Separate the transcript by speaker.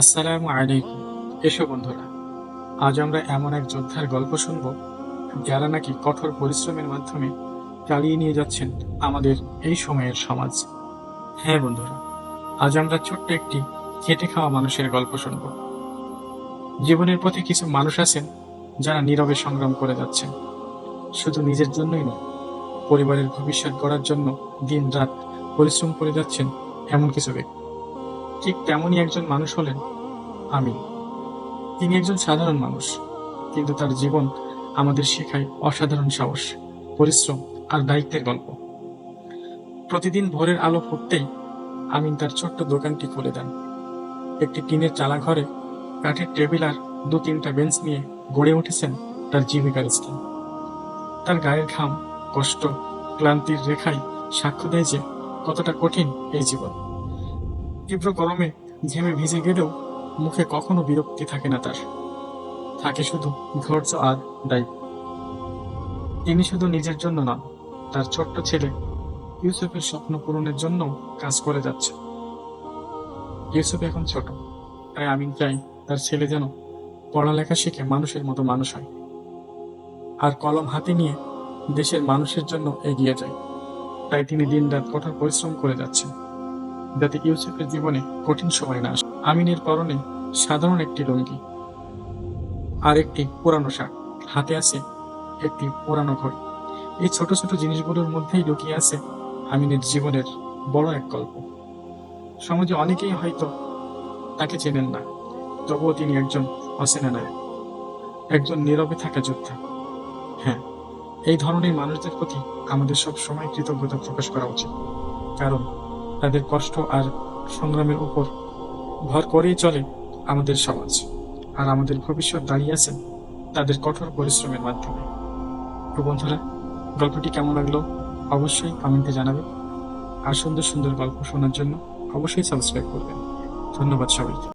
Speaker 1: আসসালামু আলাইকুম। এসো বন্ধুরা, আজ আমরা এমন এক যোদ্ধার গল্প শুনব, যারা নাকি কঠোর পরিশ্রমের মাধ্যমে চালিয়ে নিয়ে যাচ্ছেন আমাদের এই সময়ের সমাজ। হ্যাঁ বন্ধুরা, আজ আমরা ছোট্ট একটি খেটে খাওয়া মানুষের গল্প শুনব। জীবনের পথে কিছু মানুষ আছেন যারা নীরবে সংগ্রাম করে যাচ্ছেন। শুধু নিজের জন্যই নয়, পরিবারের ভবিষ্যৎ গড়ার জন্য দিন রাত পরিশ্রম করে যাচ্ছেন এমন কিছু ব্যক্তি। ঠিক তেমনই একজন মানুষ হলেন আমি। তিনি একজন সাধারণ মানুষ, কিন্তু তার জীবন আমাদের শেখায় অসাধারণ সাহস, পরিশ্রম আর দায়িত্বের গল্প। প্রতিদিন ভোরের আলো ফুটতেই আমিন তার ছোট্ট দোকানটি খুলে দেন। একটি টিনের চালা ঘরে কাঠের টেবিল আর দু তিনটা বেঞ্চ নিয়ে গড়ে উঠেছেন তার জীবিকার স্থান। তার গায়ের ঘাম, কষ্ট, ক্লান্তির রেখায় সাক্ষ্য দেয় যে কতটা কঠিন এই জীবন। তীব্র গরমে ঘেমে ভিজে গেলেও মুখে কখনো বিরক্তি থাকে না তার। থাকে শুধু ধৈর্য আর দায়িত্ব। তিনি শুধু নিজের জন্য নন তার ছোট্ট ছেলে ইউসুফের স্বপ্ন পূরণের জন্য কাজ করে যাচ্ছে। ইউসুফ এখন ছোট, তাই আমি চাই তার ছেলে যেন পড়ালেখা শিখে মানুষের মতো মানুষ হয়। আর কলম হাতে নিয়ে দেশের মানুষের জন্য এগিয়ে যায়। তাই তিনি দিনরাত কঠোর পরিশ্রম করে যাচ্ছেন। যাতে ইউসুফের জীবনে কঠিন সময় না আসে। আমিনের পরনে সাধারণ একটি লুঙ্গি আর একটি পুরানো শার্ট। হাতে আছে একটি পুরানো ঘড়ি। এই ছোট ছোট জিনিসগুলোর মধ্যেই লুকিয়ে আছে আমিনের জীবনের বড় এক গল্প। সমাজে অনেকেই হয়তো তাকে চেনেন না, তবুও তিনি একজন অচেনা নায়ক, একজন নীরবে থাকা যোদ্ধা। হ্যাঁ এই ধরনের মানুষদের প্রতি আমাদের সব সময় কৃতজ্ঞতা প্রকাশ করা উচিত। কারণ তাদের কষ্ট আর সংগ্রামের উপর ভর করেই চলে আমাদের সমাজ। আর আমাদের ভবিষ্যৎ দাঁড়িয়ে আছে তাদের কঠোর পরিশ্রমের মাধ্যমে। তো বন্ধুরা, গল্পটি কেমন লাগল অবশ্যই কমেন্টে জানাবেন। আর সুন্দর সুন্দর গল্প শোনার জন্য অবশ্যই সাবস্ক্রাইব করবেন। ধন্যবাদ সবাইকে।